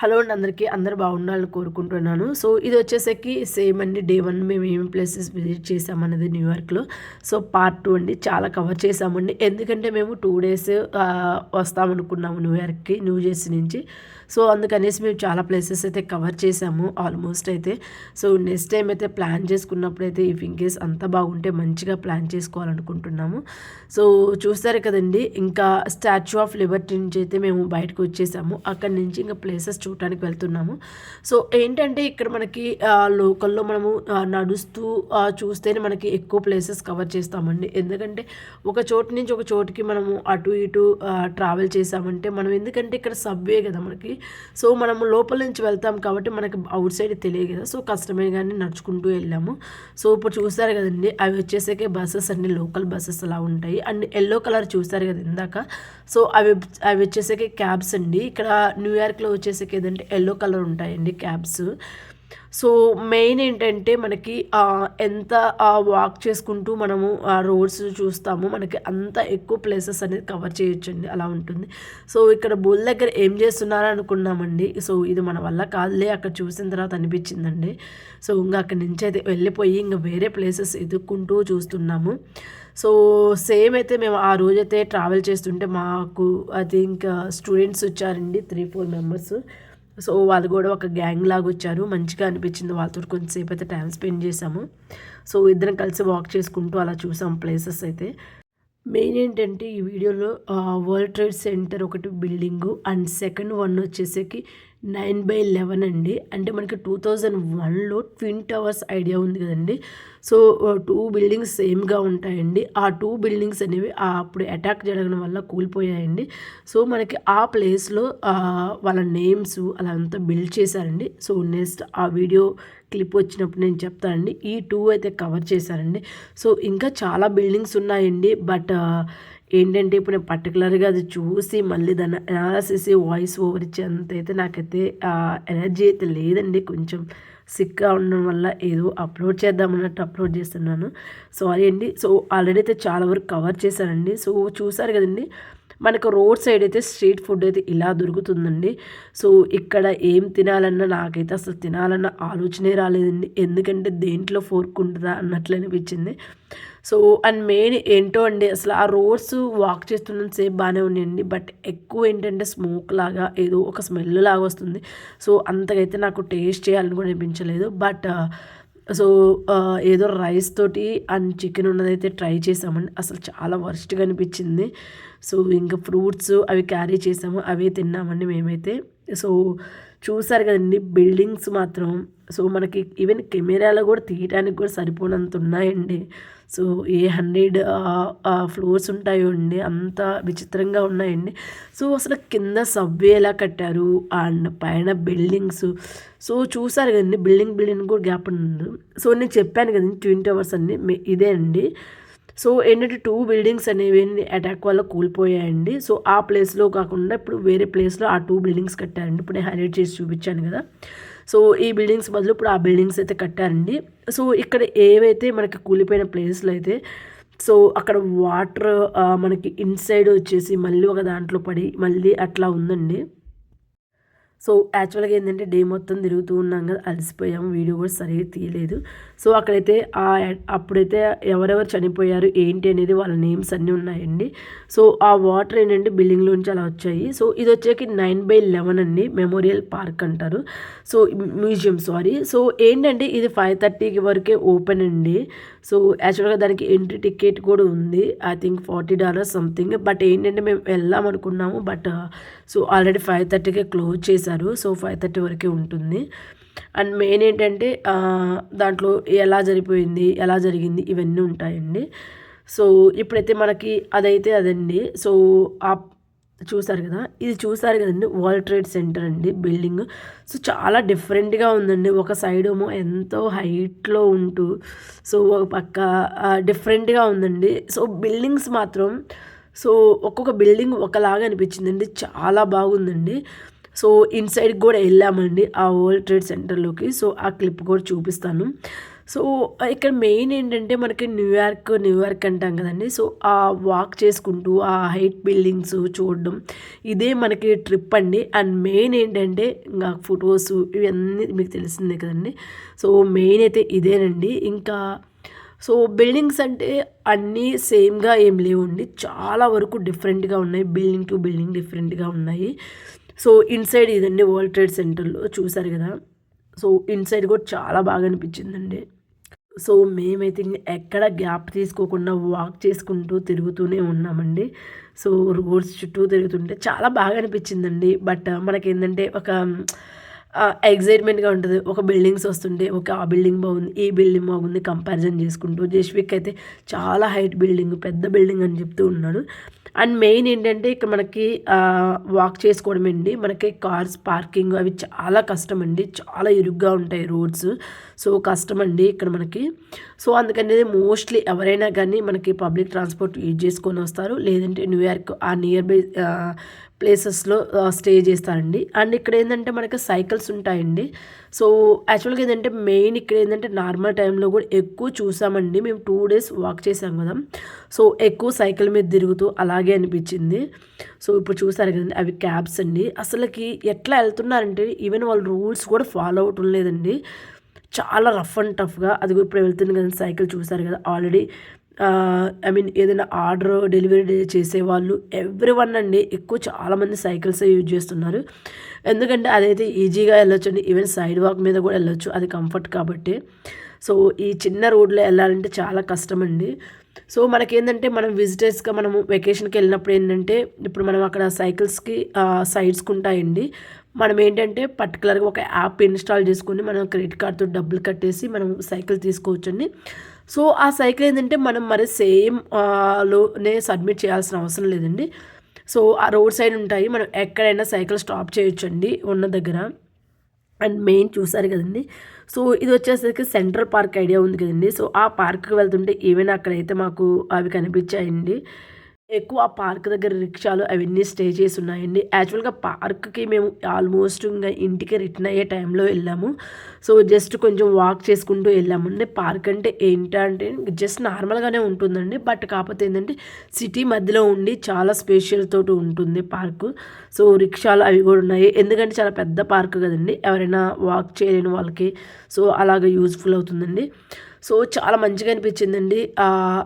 Hello అండి అందరికీ అందరు బాగుండాలని కోరుకుంటున్నాను. సో ఇది వచ్చేసరికి సేమ్ అండి డే వన్ మేము ఏమి ప్లేసెస్ విజిట్ చేసామన్నది న్యూయార్క్లో సో పార్ట్ టూ అండి చాలా కవర్ చేసామండి ఎందుకంటే మేము టూ డేస్ వస్తామనుకున్నాము న్యూయార్క్కి న్యూ జెర్సీ నుంచి. సో అందుకనేసి మేము చాలా ప్లేసెస్ అయితే కవర్ చేసాము ఆల్మోస్ట్ అయితే. సో నెక్స్ట్ టైం అయితే ప్లాన్ చేసుకున్నప్పుడు అయితే ఇఫ్ ఇన్ కేస్ అంత బాగుంటే మంచిగా ప్లాన్ చేసుకోవాలనుకుంటున్నాము. సో చూస్తారు కదండి ఇంకా స్టాచ్యూ ఆఫ్ లిబర్టీ నుంచి అయితే మేము బయటకు వచ్చేసాము. అక్కడి నుంచి ఇంకా ప్లేసెస్ చూడటానికి వెళ్తున్నాము. సో ఏంటంటే ఇక్కడ మనకి లోకల్లో మనము నడుస్తూ చూస్తేనే మనకి ఎక్కువ ప్లేసెస్ కవర్ చేస్తామండి. ఎందుకంటే ఒక చోటు నుంచి ఒక చోటుకి మనము అటు ఇటు ట్రావెల్ చేసామంటే మనం ఎందుకంటే ఇక్కడ సబ్వే కదా మనకి. సో మనము లోపల నుంచి వెళ్తాం కాబట్టి మనకి అవుట్ సైడ్ తెలియదు కదా. సో కష్టమే కానీ నడుచుకుంటూ వెళ్ళాము. సో ఇప్పుడు చూస్తారు కదండి అవి వచ్చేసరికి బస్సెస్ అన్ని లోకల్ బస్సెస్ అలా ఉంటాయి. అండ్ ఎల్లో కలర్ చూస్తారు కదా ఇందాక. సో అవి అవి వచ్చేసరికి క్యాబ్స్ అండి. ఇక్కడ న్యూయార్క్లో వచ్చేసరికి ఏదంటే ఎల్లో కలర్ ఉంటాయండి క్యాబ్స్. సో మెయిన్ ఏంటంటే మనకి ఎంత వాక్ చేసుకుంటూ మనము ఆ రోడ్స్ చూస్తాము మనకి అంత ఎక్కువ ప్లేసెస్ అనేది కవర్ చేయొచ్చండి. అలా ఉంటుంది. సో ఇక్కడ బుల్ దగ్గర ఏం చేస్తున్నారని అనుకున్నామండి. సో ఇది మన వల్ల కాదులే అక్కడ చూసిన తర్వాత అనిపించిందండి. సో ఇంకా అక్కడి నుంచి అయితే వెళ్ళిపోయి ఇంకా వేరే ప్లేసెస్ ఎదుక్కుంటూ చూస్తున్నాము. సో సేమ్ అయితే మేము ఆ రోజైతే ట్రావెల్ చేస్తుంటే మాకు ఐ థింక్ స్టూడెంట్స్ వచ్చారండి త్రీ ఫోర్ మెంబర్స్ సో వాళ్ళు కూడా ఒక గ్యాంగ్ లాగా వచ్చారు. మంచిగా అనిపించింది వాళ్ళతో కొంతసేపు అయితే టైం స్పెండ్ చేసాము సో ఇద్దరం కలిసి వాక్ చేసుకుంటూ అలా చూసాం ప్లేసెస్ అయితే. మెయిన్ ఏంటంటే ఈ వీడియోలో వరల్డ్ ట్రేడ్ సెంటర్ ఒకటి బిల్డింగు అండ్ సెకండ్ వన్ వచ్చేసరికి నైన్ బై లెవెన్ అండి. అంటే మనకి టూ థౌజండ్ వన్లో ట్విన్ టవర్స్ ఐడియా ఉంది కదండి. సో టూ బిల్డింగ్స్ సేమ్గా ఉంటాయండి. ఆ టూ బిల్డింగ్స్ అనేవి అప్పుడు అటాక్ జరగడం వల్ల కూలిపోయాయండి. సో మనకి ఆ ప్లేస్లో వాళ్ళ నేమ్స్ అలా అంతా బిల్డ్ చేశారండి. సో నెక్స్ట్ ఆ వీడియో క్లిప్ వచ్చినప్పుడు నేను చెప్తానండి ఈ టూ అయితే కవర్ చేశారండి. సో ఇంకా చాలా బిల్డింగ్స్ ఉన్నాయండి. బట్ ఏంటంటే ఇప్పుడు నేను పర్టికులర్గా అది చూసి మళ్ళీ దాన్ని అనాలసిస్ వాయిస్ ఓవర్ ఇచ్చేంతైతే అయితే నాకైతే ఎనర్జీ అయితే లేదండి. కొంచెం సిక్గా ఉండడం వల్ల ఏదో అప్లోడ్ చేద్దామన్నట్టు అప్లోడ్ చేస్తున్నాను. సారీ అండి. సో ఆల్రెడీ అయితే చాలా వరకు కవర్ చేశానండి. సో చూసారు కదండి. మనకు రోడ్ సైడ్ అయితే స్ట్రీట్ ఫుడ్ అయితే ఇలా దొరుకుతుందండి. సో ఇక్కడ ఏం తినాలన్నా నాకైతే అసలు తినాలన్న ఆలోచనే రాలేదండి. ఎందుకంటే దేంట్లో ఫోర్క్ ఉంటుందా అన్నట్లు అనిపించింది. సో అండ్ మెయిన్ ఏంటో అండి అసలు ఆ రోడ్స్ వాక్ చేస్తున్న సేపు బాగానే ఉన్నాయండి. బట్ ఎక్కువ ఏంటంటే స్మోక్ లాగా ఏదో ఒక స్మెల్ లాగా వస్తుంది. సో అంతకైతే నాకు టేస్ట్ చేయాలని కూడా అనిపించలేదు. బట్ సో ఏదో రైస్ తోటి అండ్ చికెన్ ఉన్నదైతే ట్రై చేసామండి. అసలు చాలా వర్స్ట్గా అనిపించింది. సో ఇంకా ఫ్రూట్స్ అవి క్యారీ చేసాము. అవే తిన్నామండి మేమైతే. సో చూసారు కదండి బిల్డింగ్స్ మాత్రం. సో మనకి ఈవెన్ కెమెరాలో కూడా తీయడానికి కూడా సరిపోనంత ఉన్నాయండి. సో ఏ హండ్రెడ్ ఫ్లోర్స్ ఉంటాయో అండి అంత విచిత్రంగా ఉన్నాయండి. సో అసలు కింద సబ్వే ఎలా కట్టారు? అండ్ పైన బిల్డింగ్స్. సో చూసారు కదండి బిల్డింగ్ బిల్డింగ్ కూడా గ్యాప్ ఉంది సో నేను చెప్పాను కదండి ట్విన్ టవర్స్ అన్ని ఇదే అండి. సో ఏంటంటే టూ బిల్డింగ్స్ అనేవి అటాక్ వల్ల కూలిపోయాయండి. సో ఆ ప్లేస్లో కాకుండా ఇప్పుడు వేరే ప్లేస్లో ఆ టూ బిల్డింగ్స్ కట్టారండి. ఇప్పుడు నేను హైలైట్ చేసి చూపించాను కదా. సో ఈ బిల్డింగ్స్ బదులు ఇప్పుడు ఆ బిల్డింగ్స్ అయితే కట్టారండి. సో ఇక్కడ ఏవైతే మనకి కూలిపోయిన ప్లేస్లు అయితే సో అక్కడ వాటర్ మనకి ఇన్సైడ్ వచ్చేసి మళ్ళీ ఒక దాంట్లో పడి మళ్ళీ అట్లా ఉందండి. సో యాక్చువల్గా ఏంటంటే డే మొత్తం తిరుగుతూ ఉన్నాం కదా అలసిపోయాము వీడియో కూడా సరిగ్గా తీయలేదు. సో అక్కడైతే ఆ అప్పుడైతే ఎవరెవరు చనిపోయారు ఏంటి అనేది వాళ్ళ నేమ్స్ అన్నీ ఉన్నాయండి. సో ఆ వాటర్ ఏంటంటే బిల్డింగ్లోంచి అలా వచ్చాయి. సో ఇది వచ్చేకి నైన్ బై లెవెన్ అండి. మెమోరియల్ పార్క్ అంటారు. So museum sorry. సో ఏంటంటే ఇది ఫైవ్ థర్టీకి వరకే ఓపెన్ అండి. సో యాక్చువల్గా దానికి ఎంట్రీ టికెట్ కూడా ఉంది. I think forty dollars something. But ఏంటంటే మేము వెళ్దాం అనుకున్నాము. బట్ సో ఆల్రెడీ ఫైవ్ థర్టీకే క్లోజ్ చేశారు. సో ఫైవ్ థర్టీ వరకే ఉంటుంది. అండ్ మెయిన్ ఏంటంటే దాంట్లో ఎలా జరిపోయింది ఎలా జరిగింది ఇవన్నీ ఉంటాయండి. సో ఇప్పుడైతే మనకి అదైతే అదండి. సో ఆ చూసారు కదా? ఇది చూసారు కదండి? వరల్డ్ ట్రేడ్ సెంటర్ అండి బిల్డింగ్. సో చాలా డిఫరెంట్గా ఉందండి. ఒక సైడ్ ఏమో ఎంతో హైట్లో ఉంటూ సో ఒక పక్క డిఫరెంట్గా ఉందండి. సో బిల్డింగ్స్ మాత్రం సో ఒక్కొక్క బిల్డింగ్ ఒకలాగా అనిపించిందండి. చాలా బాగుందండి. సో ఇన్సైడ్ కూడా వెళ్ళామండి ఆ వరల్డ్ ట్రేడ్ సెంటర్లోకి. సో ఆ క్లిప్ కూడా చూపిస్తాను. సో ఇక్కడ మెయిన్ ఏంటంటే మనకి న్యూయార్క్ న్యూయార్క్ అంటాం కదండి. సో ఆ వాక్ చేసుకుంటూ ఆ హైట్ బిల్డింగ్స్ చూడడం ఇదే మనకి ట్రిప్ అండి. అండ్ మెయిన్ ఏంటంటే ఇంకా ఫొటోస్ ఇవన్నీ మీకు తెలిసిందే కదండి. సో మెయిన్ అయితే ఇదేనండి. ఇంకా సో బిల్డింగ్స్ అంటే అన్నీ సేమ్గా ఏం లేవండి. చాలా వరకు డిఫరెంట్గా ఉన్నాయి. బిల్డింగ్ టు బిల్డింగ్ డిఫరెంట్గా ఉన్నాయి. సో ఇన్సైడ్ ఇదండి వరల్డ్ ట్రేడ్ సెంటర్లో చూసారు కదా. సో ఇన్సైడ్ కూడా చాలా బాగా అనిపించిందండి. సో మేమైతే ఎక్కడ గ్యాప్ తీసుకోకుండా వాక్ చేసుకుంటూ తిరుగుతూనే ఉన్నామండి. సో రోడ్స్ చుట్టూ తిరుగుతుంటే చాలా బాగా అనిపించిందండి. బట్ మనకేంటంటే ఒక ఎగ్జైట్మెంట్గా ఉంటుంది. ఒక బిల్డింగ్స్ వస్తుంటే ఒక ఆ బిల్డింగ్ బాగుంది ఈ బిల్డింగ్ బాగుంది కంపారిజన్ చేసుకుంటూ. జస్విక్ అయితే చాలా హైట్ బిల్డింగ్ పెద్ద బిల్డింగ్ అని చెప్తూ ఉన్నాడు. అండ్ మెయిన్ ఏంటంటే ఇక్కడ మనకి వాక్ చేసుకోవడం అండి. మనకి కార్స్ పార్కింగ్ అవి చాలా కష్టం అండి. చాలా ఇరుగ్గా ఉంటాయి రోడ్స్ సో కష్టం అండి ఇక్కడ మనకి. సో అందుకని మోస్ట్లీ ఎవరైనా కానీ మనకి పబ్లిక్ ట్రాన్స్పోర్ట్ యూజ్ చేసుకొని వస్తారు. లేదంటే న్యూయార్క్ ఆ నియర్ బై ప్లేసెస్లో స్టే చేస్తారండి. అండ్ ఇక్కడ ఏంటంటే మనకి సైకిల్స్ ఉంటాయండి. సో యాక్చువల్గా ఏంటంటే మెయిన్ ఇక్కడ ఏంటంటే నార్మల్ టైంలో కూడా ఎక్కువ చూసామండి. మేము టూ డేస్ వాక్ చేసాం కదా. సో ఎక్కువ సైకిల్ మీద తిరుగుతూ అలాగే అనిపించింది. సో ఇప్పుడు చూసారు కదండి అవి క్యాబ్స్ అండి. అసలుకి ఎట్లా వెళ్తున్నారంటే ఈవెన్ వాళ్ళు రూల్స్ కూడా ఫాలో అవటం లేదండి. చాలా రఫ్ అండ్ టఫ్గా అది ఇప్పుడు వెళ్తుంది కదా సైకిల్ చూసారు కదా. ఆల్రెడీ ఐ మీన్ ఏదైనా ఆర్డర్ డెలివరీ చేసే వాళ్ళు ఎవ్రీ వన్ అండి ఎక్కువ చాలామంది సైకిల్స్ యూజ్ చేస్తున్నారు. ఎందుకంటే అదైతే ఈజీగా వెళ్ళొచ్చు అండి ఈవెన్ సైడ్ వాక్ మీద కూడా వెళ్ళొచ్చు అది కంఫర్ట్ కాబట్టి. సో ఈ చిన్న రోడ్లో వెళ్ళాలంటే చాలా కష్టం అండి. సో మనకేంటంటే మనం విజిటర్స్గా మనం వెకేషన్కి వెళ్ళినప్పుడు ఏంటంటే ఇప్పుడు మనం అక్కడ సైకిల్స్కి సైడ్స్కి ఉంటాయండి. మనం ఏంటంటే పర్టికులర్గా ఒక యాప్ ఇన్స్టాల్ చేసుకుని మనం క్రెడిట్ కార్డ్తో డబ్బులు కట్టేసి మనం సైకిల్ తీసుకోవచ్చండి. సో ఆ సైకిల్ ఏంటంటే మనం మరి సేమ్లోనే సబ్మిట్ చేయాల్సిన అవసరం లేదండి. సో ఆ రోడ్ సైడ్ ఉంటాయి. మనం ఎక్కడైనా సైకిల్ స్టాప్ చేయొచ్చండి ఉన్న దగ్గర. అండ్ మెయిన్ చూసారు కదండి. సో ఇది వచ్చేసరికి సెంట్రల్ పార్క్ ఐడియా ఉంది కదండి. సో ఆ పార్క్కి వెళ్తుంటే ఈవెన్ అక్కడైతే మాకు అవి కనిపించాయండి. ఎక్కువ పార్క్ దగ్గర రిక్షాలు అవన్నీ స్టే చేసి ఉన్నాయండి యాక్చువల్గా పార్క్కి మేము ఆల్మోస్ట్ ఇంకా ఇంటికి రిటర్న్ అయ్యే టైంలో వెళ్ళాము. సో జస్ట్ కొంచెం వాక్ చేసుకుంటూ వెళ్ళాము అండి పార్క్ అంటే ఏంటంటే జస్ట్ నార్మల్గానే ఉంటుందండి. బట్ కాకపోతే ఏంటంటే సిటీ మధ్యలో ఉండి చాలా స్పెషల్ తోటి ఉంటుంది పార్కు. సో రిక్షాలు అవి కూడా ఉన్నాయి. ఎందుకంటే చాలా పెద్ద పార్క్ కదండి. ఎవరైనా వాక్ చేయలేని వాళ్ళకి సో అలాగ యూజ్ఫుల్ అవుతుందండి. సో చాలా మంచిగా అనిపించిందండి.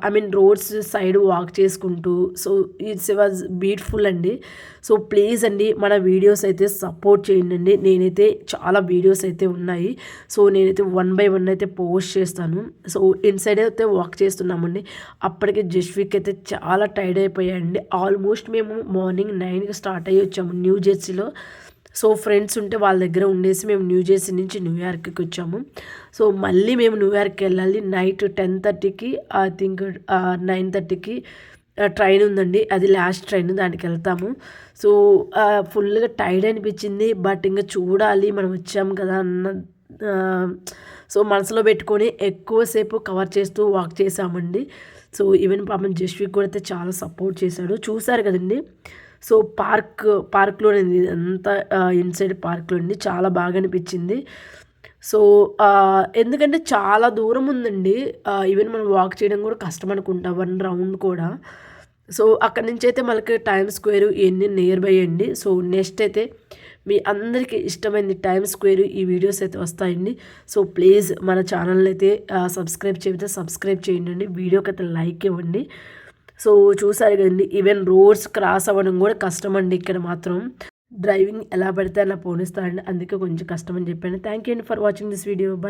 I mean roads side walk చేసుకుంటూ సో ఇట్స్ వాజ్ బ్యూటిఫుల్ అండి. సో ప్లీజ్ అండి మన వీడియోస్ అయితే సపోర్ట్ చేయండి నేనైతే చాలా వీడియోస్ అయితే ఉన్నాయి. సో నేనైతే వన్ బై వన్ అయితే పోస్ట్ చేస్తాను. సో ఇన్సైడ్ అయితే వాక్ చేస్తున్నామండి. అప్పటికే జస్విక్ అయితే చాలా టైర్డ్ అయిపోయాయండి. ఆల్మోస్ట్ మేము మార్నింగ్ నైన్కి స్టార్ట్ అయ్యి వచ్చాము న్యూ జెర్సీలో సో ఫ్రెండ్స్ ఉంటే వాళ్ళ దగ్గర ఉండేసి మేము న్యూ జెర్సీ నుంచి న్యూయార్క్కి వచ్చాము. సో మళ్ళీ మేము న్యూయార్క్కి వెళ్ళాలి. నైట్ టెన్ థర్టీకి ఐ థింక్ నైన్ థర్టీకి ట్రైన్ ఉందండి. అది లాస్ట్ ట్రైన్ దానికి వెళ్తాము. సో ఫుల్గా టైర్డ్ అనిపించింది. బట్ ఇంకా చూడాలి మనం వచ్చాము కదా అన్న సో మనసులో పెట్టుకొని ఎక్కువసేపు కవర్ చేస్తూ వాక్ చేసామండి. సో ఈవెన్ పాపం జస్విక్ కూడా అయితే చాలా సపోర్ట్ చేశాడు. చూశారు కదండి? సో పార్క్ పార్క్లో అంతా ఇన్సైడ్ పార్క్లో అండి చాలా బాగా అనిపించింది సో ఎందుకంటే చాలా దూరం ఉందండి. ఈవెన్ మనం వాక్ చేయడం కూడా కష్టం అనుకుంటా వన్ రౌండ్ కూడా. సో అక్కడి నుంచి అయితే మనకి టైమ్ స్క్వేర్ ఇవన్నీ నియర్ బై అండి. సో నెక్స్ట్ అయితే మీ అందరికీ ఇష్టమైంది టైమ్ స్క్వేర్ ఈ వీడియోస్ అయితే వస్తాయండి. సో ప్లీజ్ మన ఛానల్ అయితే సబ్స్క్రైబ్ చేయతే సబ్స్క్రైబ్ చేయండి వీడియోకి అయితే లైక్ ఇవ్వండి. సో చూసారు కదండి ఈవెన్ రోడ్స్ క్రాస్ అవ్వడం కూడా కష్టం అండి ఇక్కడ మాత్రం. డ్రైవింగ్ ఎలా పడితే అలా పోనిస్తారండి అందుకే కొంచెం కష్టం అని చెప్పాను. థ్యాంక్ యూ అండి for watching this video bye